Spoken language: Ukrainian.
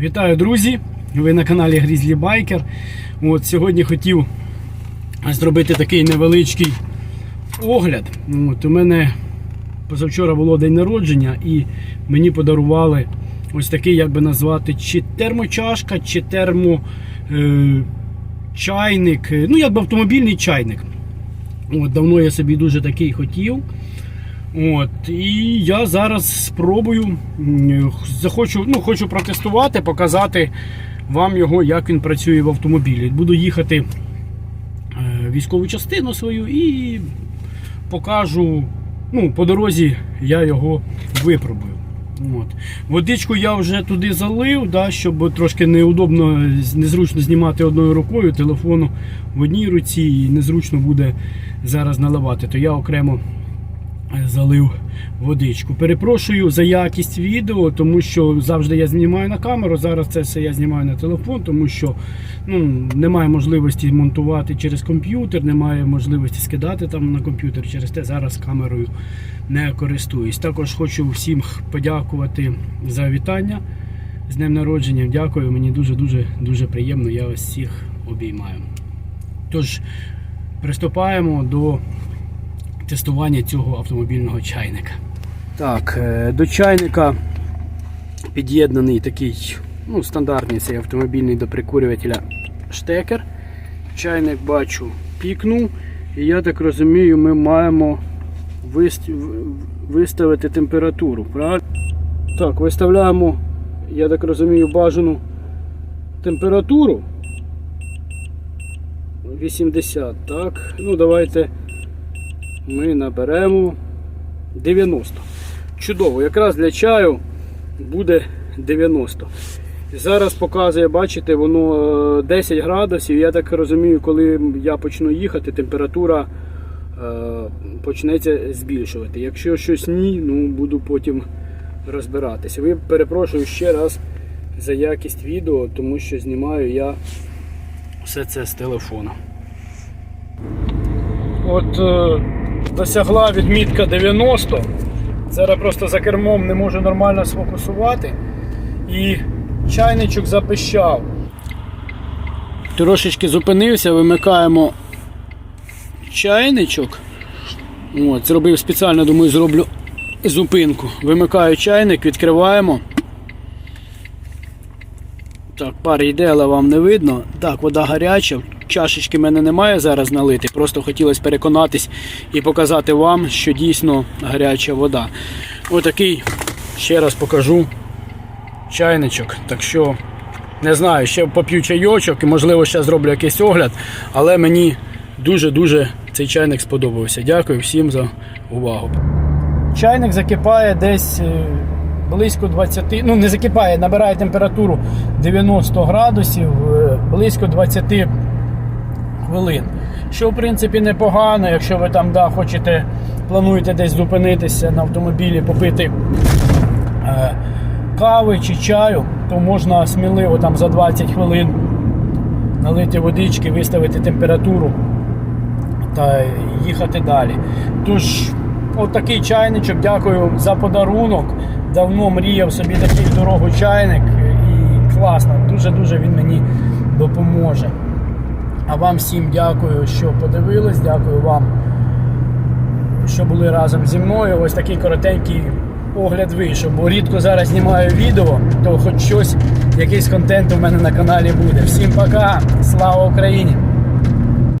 Вітаю, друзі! Ви на каналі Grizzly Biker. От, сьогодні хотів зробити такий невеличкий огляд. От, у мене позавчора було день народження і мені подарували ось такий, як би назвати, чи термочашка, чи термо. Е, ну якби автомобільний чайник. От, давно я собі дуже такий хотів. От, і я зараз спробую, захочу, ну, хочу протестувати, показати вам його, як він працює в автомобілі. Буду їхати е, військову частину свою і покажу. Ну, по дорозі я його випробую. От. Водичку я вже туди залив, да, щоб трошки неудобно, незручно знімати одною рукою телефону в одній руці і незручно буде зараз наливати. То я окремо залив водичку. Перепрошую за якість відео, тому що завжди я знімаю на камеру. Зараз це все я знімаю на телефон, тому що ну, немає можливості монтувати через комп'ютер, немає можливості скидати там на комп'ютер. Через те зараз камерою не користуюсь. Також хочу всім подякувати за вітання з днем народження. Дякую, мені дуже дуже дуже приємно. Я вас всіх обіймаю. Тож приступаємо до тестування цього автомобільного чайника. Так, е, до чайника під'єднаний такий ну, стандартний цей автомобільний до прикурювателя штекер. Чайник бачу пікнув. І я так розумію, ми маємо виставити температуру. Правильно? Так, виставляємо, я так розумію, бажану температуру. 80, так. Ну, давайте ми наберемо 90. Чудово, якраз для чаю буде 90. Зараз показує, бачите, воно е, 10 градусів. Я так розумію, коли я почну їхати, температура е, почнеться збільшувати. Якщо щось ні, ну буду потім розбиратися. Ви перепрошую ще раз за якість відео, тому що знімаю я все це з телефона. От е, досягла відмітка 90. Зараз просто за кермом не можу нормально сфокусувати. І чайничок запищав. Трошечки зупинився, вимикаємо чайничок. От, зробив спеціально, думаю, зроблю зупинку. Вимикаю чайник, відкриваємо. Так, пар йде, але вам не видно. Так, вода гаряча. Чашечки в мене немає зараз налити. Просто хотілося переконатись і показати вам, що дійсно гаряча вода. Отакий, ще раз покажу, чайничок. Так що, не знаю, ще поп'ю чайочок і можливо ще зроблю якийсь огляд, але мені дуже-дуже цей чайник сподобався. Дякую всім за увагу. Чайник закипає десь е, близько 20, ну не закипає, набирає температуру 90 градусів, е, близько 20 хвилин. Що в принципі непогано, якщо ви там да, хочете, плануєте десь зупинитися на автомобілі, попити е, кави чи чаю, то можна сміливо там за 20 хвилин налити водички, виставити температуру та їхати далі. Тож, отакий чайничок, дякую за подарунок. Давно мріяв собі такий дорогу чайник і класно, дуже-дуже він мені допоможе. А вам всім дякую, що подивились, дякую вам, що були разом зі мною. Ось такий коротенький огляд вийшов, бо рідко зараз знімаю відео, то хоч щось, якийсь контент у мене на каналі буде. Всім пока, слава Україні!